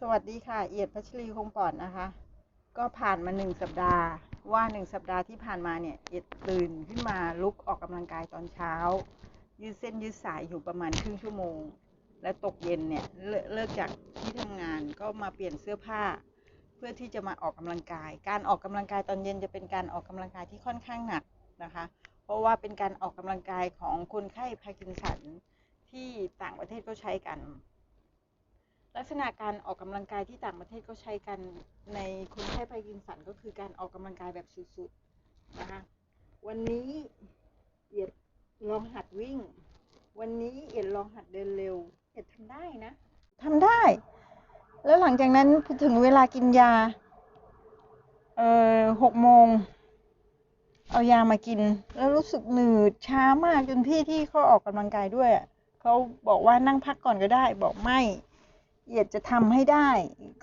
สวัสดีค่ะ เอียดพัชรีคงปอดนะคะ ก็ผ่านมาหนึ่งสัปดาห์ ว่าหนึ่งสัปดาห์ที่ผ่านมาเนี่ย เอียดตื่นขึ้นมาลุกออกกำลังกายตอนเช้า ยืดเส้นยืดสายอยู่ประมาณครึ่งชั่วโมง และตกเย็นเนี่ยเลเลิกจากที่ทำงานก็มาเปลี่ยนเสื้อผ้า เพื่อที่จะมาออกกำลังกาย การออกกำลังกายตอนเย็นจะเป็นการออกกำลังกายที่ค่อนข้างหนักนะคะ เพราะว่าเป็นการออกกำลังกายของคนไข้พาร์กินสันที่ต่างประเทศก็ใช้กัน ลักษณะการออกกำลังกายที่ต่างประเทศก็ใช้กันในคนไข้พากินสันก็คือการออกกำลังกายแบบสุดๆนะคะวันนี้เอียดลองหัดวิ่ง วันนี้เอียดลองหัดเดินเร็วเอียดทำได้นะทำได้ แล้วหลังจากนั้นถึงเวลากินยาเอ่อหกโมงเอายามากิน แล้วรู้สึกหนืดช้ามากจนพี่ที่เขาออกกำลังกายด้วยเขาบอกว่านั่งพักก่อนก็ได้ บอกไม่ เอียดจะทำให้ได้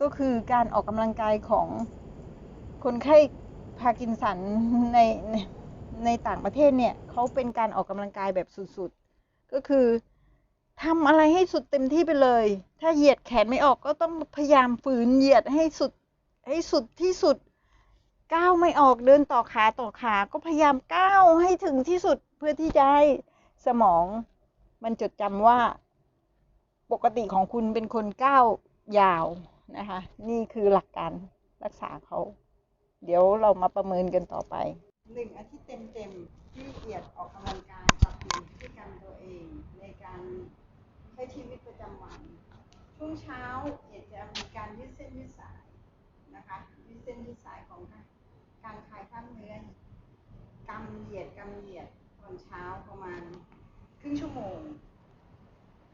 ก็คือการออกกำลังกายของคนไข้พากินสันในในในต่างประเทศเนี่ยเขาเป็นการออกกำลังกายแบบสุดๆ ก็คือทำอะไรให้สุดเต็มที่ไปเลย ถ้าเหยียดแขนไม่ออกก็ต้องพยายามฝืนเหยียดให้สุดให้สุดที่สุด ก้าวไม่ออกเดินต่อขาต่อขา ก็พยายามก้าวให้ถึงที่สุดเพื่อที่จะให้สมองมันจดจำว่า ปกติของคุณเป็นคนก้าวยาวนะคะ นี่คือหลักการรักษาเขาเดี๋ยวเรามาประเมินกันต่อไปหนึ่งอาทิตย์เต็มๆที่เอียดออกกำลังกายปรับเปลี่ยนพฤติกรรมตัวเอง ในการใช้ชีวิตประจำวัน ช่วงเช้าเอียดจะมีการยืดเส้นยืดสายนะคะยืดเส้นยืดสายของการคลายกล้ามเนื้อกำเหยียดกำเหยียดตอนเช้าประมาณครึ่งชั่วโมง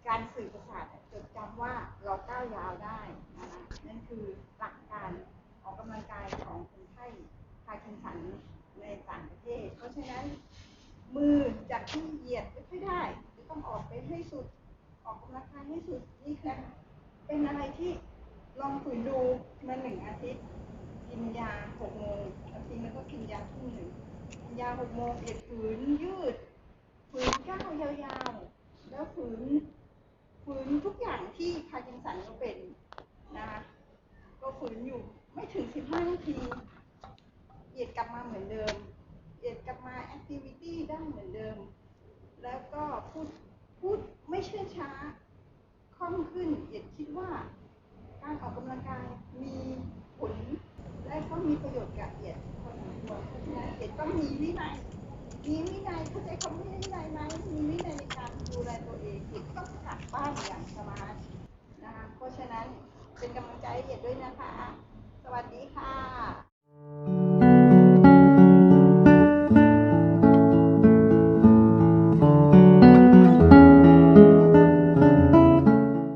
การสื่อประสาทจดจำว่าเราก้าวยาวได้นะคะนั่นคือหลักการออกกำลังกายของคนไข้พาร์กินสันในต่างประเทศ เพราะฉะนั้น มือจากที่เหยียดไม่ค่อยได้จะต้องออกไปให้สุด ออกกำลังกายให้สุดนี่คือเป็นอะไรที่ลองฝืนดูมาหนึ่งอาทิตย์กินยาหกโมงอาทิตย์แล้วก็กินยาทุ่มหนึ่งกินยาหกโมงเอ็ดฝืนยืดฝืนก้าวยาวๆแล้วฝืน ฝืนทุกอย่างที่พาร์กินสันก็เป็นนะคะก็ฝืนอยู่ไม่ถึง 15 นาทีเอียดกลับมาเหมือนเดิมเอียดกลับมาแอคทิวิตี้ได้เหมือนเดิม แล้วก็พูดพูดไม่เชื่อช้าคล่องขึ้นเอียดคิดว่าการออกกำลังกายมีผลและก็มีประโยชน์กับเอียดควรเพราะฉะนั้นเอียดต้องมีวินัยมีวินัยเข้าใจคำว่าวินัยไหมมีวินัยในการ ละเอียดด้วยนะคะ สวัสดีค่ะ